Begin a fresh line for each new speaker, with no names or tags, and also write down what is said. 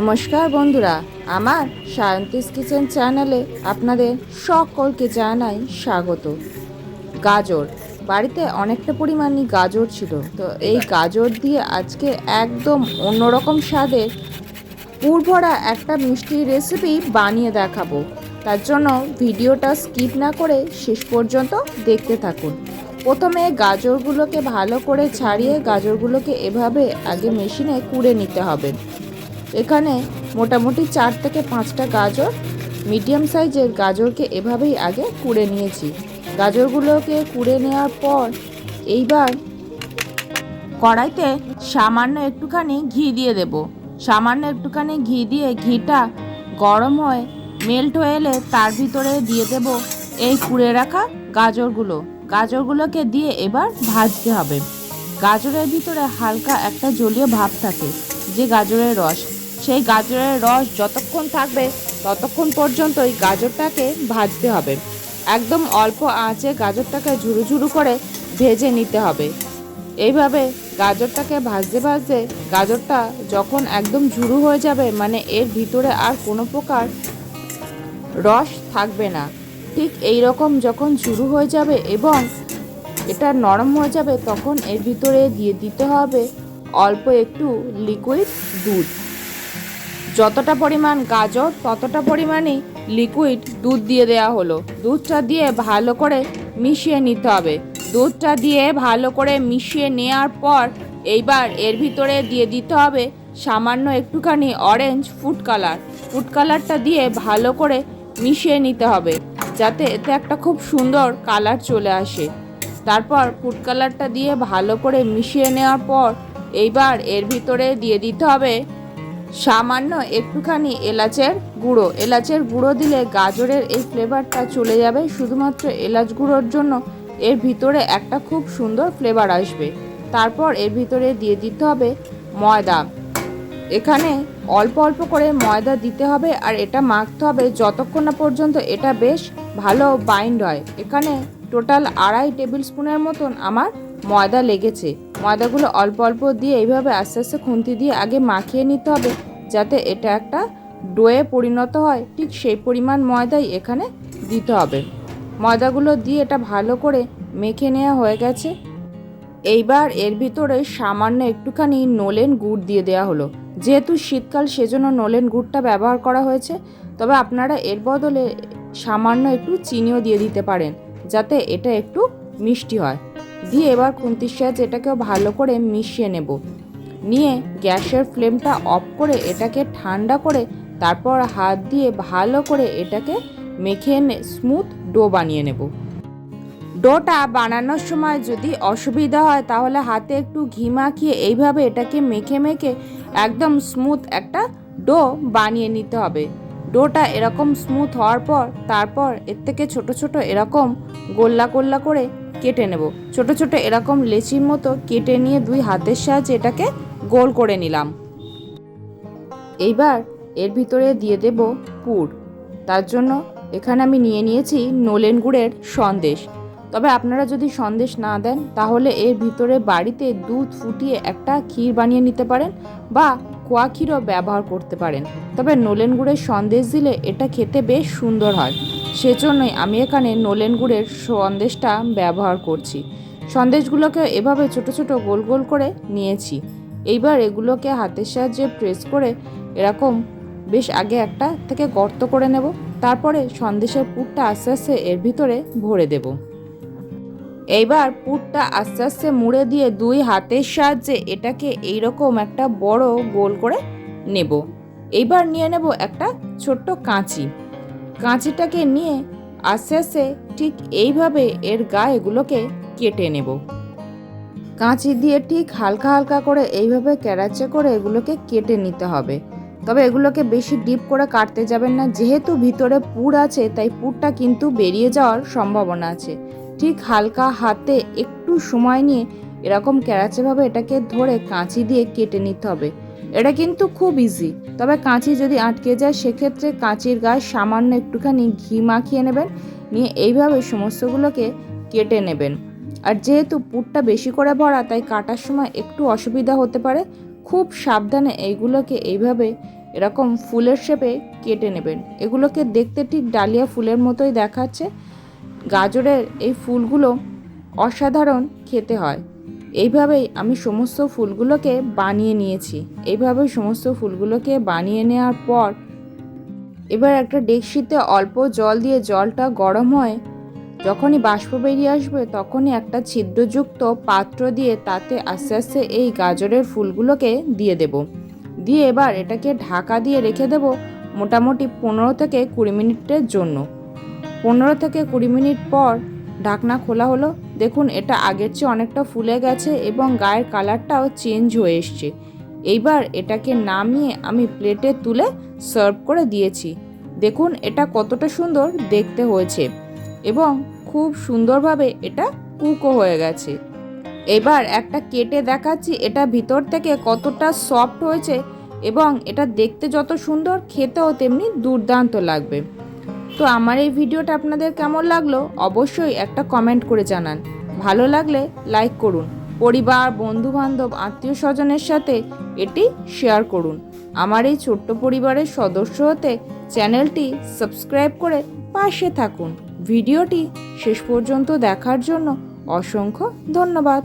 নমস্কার বন্ধুরা, আমার সায়ন্তিস কিচেন চ্যানেলে আপনাদের সকলকে জানাই স্বাগত। গাজর, বাড়িতে অনেকটা পরিমাণই গাজর ছিল, তো এই গাজর দিয়ে আজকে একদম অন্যরকম স্বাদের পুরভরা একটা মিষ্টি রেসিপি বানিয়ে দেখাবো। তার জন্য ভিডিওটা স্কিপ না করে শেষ পর্যন্ত দেখতে থাকুন। প্রথমে গাজরগুলোকে ভালো করে ছাড়িয়ে গাজরগুলোকে এভাবে আগে মেশিনে কুড়ে নিতে হবে। এখানে মোটামুটি চার থেকে পাঁচটা গাজর, মিডিয়াম সাইজের গাজরকে এভাবেই আগে কুড়ে নিয়েছি। গাজরগুলোকে কুড়ে নেওয়ার পর এইবার কড়াইতে সামান্য একটুখানি ঘি দিয়ে দেব। সামান্য একটুখানি ঘি দিয়ে ঘিটা গরম হয়ে মেল্ট হয়ে এলে তার ভিতরে দিয়ে দেব এই কুড়ে রাখা গাজরগুলো। গাজরগুলোকে দিয়ে এবার ভাজতে হবে। গাজরের ভিতরে হালকা একটা জলীয় ভাব থাকে, যে গাজরের রস। সেই গাজরের রস যতক্ষণ থাকবে, ততক্ষণ পর্যন্ত এই গাজরটাকে ভাজতে হবে। একদম অল্প আঁচে গাজরটাকে ঝুরু ঝুরু করে ভেজে নিতে হবে। এইভাবে গাজরটাকে ভাজতে ভাজতে গাজরটা যখন একদম ঝুরু হয়ে যাবে মানে এর ভিতরে আর কোনো প্রকার রস থাকবে না। ঠিক এই রকম যখন ঝুরু হয়ে যাবে এবং এটা নরম হয়ে যাবে, তখন এর ভিতরে দিয়ে দিতে হবে অল্প একটু লিকুইড দুধ। যতটা পরিমাণ গাজর, ততটা পরিমাণেই লিকুইড দুধ দিয়ে দেওয়া হলো। দুধটা দিয়ে ভালো করে মিশিয়ে নিতে হবে। দুধটা দিয়ে ভালো করে মিশিয়ে নেওয়ার পর এইবার এর ভিতরে দিয়ে দিতে হবে সামান্য একটুখানি অরেঞ্জ ফুড কালার ফুড কালারটা দিয়ে ভালো করে মিশিয়ে নিতে হবে, যাতে এতে একটা খুব সুন্দর কালার চলে আসে। তারপর ফুড কালারটা দিয়ে ভালো করে মিশিয়ে নেওয়ার পর এইবার এর ভিতরে দিয়ে দিতে হবে সামান্য একটুখানি এলাচের গুঁড়ো। এলাচের গুঁড়ো দিলে গাজরের এই ফ্লেভারটা চলে যাবে। শুধুমাত্র এলাচ গুঁড়োর জন্য এর ভিতরে একটা খুব সুন্দর ফ্লেভার আসবে। তারপর এর ভিতরে দিয়ে দিতে হবে ময়দা। এখানে অল্প অল্প করে ময়দা দিতে হবে আর এটা মাখতে হবে যতক্ষণ না পর্যন্ত এটা বেশ ভালো বাইন্ড হয়। এখানে টোটাল আড়াই টেবিল স্পুনের মতন আমার ময়দা লেগেছে। ময়দাগুলো অল্প অল্প দিয়ে এইভাবে আস্তে আস্তে খুন্তি দিয়ে আগে মাখিয়ে নিতে হবে, যাতে এটা একটা ডোয়ে পরিণত হয়। ঠিক সেই পরিমাণ ময়দাই এখানে দিতে হবে। ময়দাগুলো দিয়ে এটা ভালো করে মেখে নেওয়া হয়ে গেছে। এইবার এর ভিতরে সামান্য একটুখানি নোলেন গুড় দিয়ে দেওয়া হলো। যেহেতু শীতকাল, সেজন্য নোলেন গুড়টা ব্যবহার করা হয়েছে। তবে আপনারা এর বদলে সামান্য একটু চিনিও দিয়ে দিতে পারেন, যাতে এটা একটু মিষ্টি হয়। দিয়ে এবার খুন্তির সাহায্যে এটাকেও ভালো করে মিশিয়ে নেব। নিয়ে গ্যাসের ফ্লেমটা অফ করে এটাকে ঠান্ডা করে তারপর হাত দিয়ে ভালো করে এটাকে মেখে স্মুথ ডো বানিয়ে নেব। ডোটা বানানোর সময় যদি অসুবিধা হয় তাহলে হাতে একটু ঘি মাখিয়ে এইভাবে এটাকে মেখে মেখে একদম স্মুথ একটা ডো বানিয়ে নিতে হবে। ডোটা এরকম স্মুথ হওয়ার পর, তারপর এর থেকে ছোট ছোট এরকম গোল্লা গোল্লা করে কেটে নেব। ছোট ছোট এরকম লেচির মতো কেটে নিয়ে দুই হাতের সাহায্যে এটাকে গোল করে নিলাম। এইবার এর ভিতরে দিয়ে দেব পুর। তার জন্য এখানে আমি নিয়ে নিয়েছি নলেন গুড়ের সন্দেশ। তবে আপনারা যদি সন্দেশ না দেন, তাহলে এর ভিতরে বাড়িতে দুধ ফুটিয়ে একটা ক্ষীর বানিয়ে নিতে পারেন বা কোয়া ব্যবহার করতে পারেন। তবে নলেন গুড়ের সন্দেশ দিলে এটা খেতে বেশ সুন্দর হয়। সেজন্যই আমি এখানে নলেন গুড়ের সন্দেশটা ব্যবহার করছি। সন্দেশগুলোকে এভাবে ছোট ছোট গোল গোল করে নিয়েছি। এইবার এগুলোকে হাতের সাহায্যে প্রেস করে এরকম বেশ আগে একটা থেকে গর্ত করে নেব। তারপরে সন্দেশের পুরটা আস্তে আস্তে এর ভিতরে ভরে দেব। এইবার পুরটা আস্তে আস্তে মুড়ে দিয়ে দুই হাতের সাহায্যে এটাকে এইরকম একটা বড় গোল করে নেব। এইবার নিয়ে নেব একটা ছোট্ট কাঁচি। কাঁচিটাকে নিয়ে আস্তে আস্তে ঠিক এইভাবে এর গা এগুলোকে কেটে নেব। কাঁচি দিয়ে ঠিক হালকা হালকা করে এইভাবে ক্যারাচে করে এগুলোকে কেটে নিতে হবে। তবে এগুলোকে বেশি ডিপ করে কাটতে যাবেন না। যেহেতু ভিতরে পুর আছে, তাই পুরটা কিন্তু বেরিয়ে যাওয়ার সম্ভাবনা আছে। ঠিক হালকা হাতে একটু সময় নিয়ে এরকম ক্যারাচেভাবে এটাকে ধরে কাঁচি দিয়ে কেটে নিতে হবে। এটা কিন্তু খুব ইজি তবে কাঁচি যদি আটকে যায়, সেক্ষেত্রে কাঁচির গায়ে সামান্য একটুখানি ঘি মাখিয়ে নেবেন, নিয়ে এইভাবে সমস্তগুলোকে কেটে নেবেন। আর যেহেতু পুরটা বেশি করে ভরা, তাই কাটার সময় একটু অসুবিধা হতে পারে। খুব সাবধানে এইগুলোকে এইভাবে এরকম ফুলের শেপে কেটে নেবেন। এগুলোকে দেখতে ঠিক ডালিয়া ফুলের মতোই দেখাচ্ছে। গাজরের এই ফুলগুলো অসাধারণ খেতে হয়। এইভাবেই আমি সমস্ত ফুলগুলোকে বানিয়ে নিয়েছি। এইভাবে সমস্ত ফুলগুলোকে বানিয়ে নেওয়ার পর এবার একটা ডেকসিতে অল্প জল দিয়ে জলটা গরম হয়। যখনই বাষ্প বেরিয়ে আসবে তখনই একটা ছিদ্রযুক্ত পাত্র দিয়ে তাতে আস্তে আস্তে এই গাজরের ফুলগুলোকে দিয়ে দেব। দিয়ে এবার এটাকে ঢাকা দিয়ে রেখে দেব মোটামুটি পনেরো থেকে কুড়ি মিনিটের জন্য। পনেরো থেকে কুড়ি মিনিট পর ঢাকনা খোলা হলো। দেখুন, এটা আগের চেয়ে অনেকটা ফুলে গেছে এবং গায়ের কালারটাও চেঞ্জ হয়ে এসছে। এইবার এটাকে নামিয়ে আমি প্লেটে তুলে সার্ভ করে দিয়েছি। দেখুন, এটা কতটা সুন্দর দেখতে হয়েছে এবং খুব সুন্দরভাবে এটা কুকও হয়ে গেছে। এবার একটা কেটে দেখাচ্ছি, এটা ভিতর থেকে কতটা সফট হয়েছে এবং এটা দেখতে যত সুন্দর, খেতেও তেমনি দুর্দান্ত লাগবে। তো আমার এই ভিডিওটা আপনাদের কেমন লাগল অবশ্যই একটা কমেন্ট করে জানান। ভালো লাগলে লাইক করুন। পরিবার বন্ধু বান্ধব আত্মীয় স্বজনের সাথে এটি শেয়ার করুন। আমার এই ছোট্ট পরিবারের সদস্য হতে চ্যানেলটি সাবস্ক্রাইব করে পাশে থাকুন। ভিডিওটি শেষ পর্যন্ত দেখার জন্য অসংখ্য ধন্যবাদ।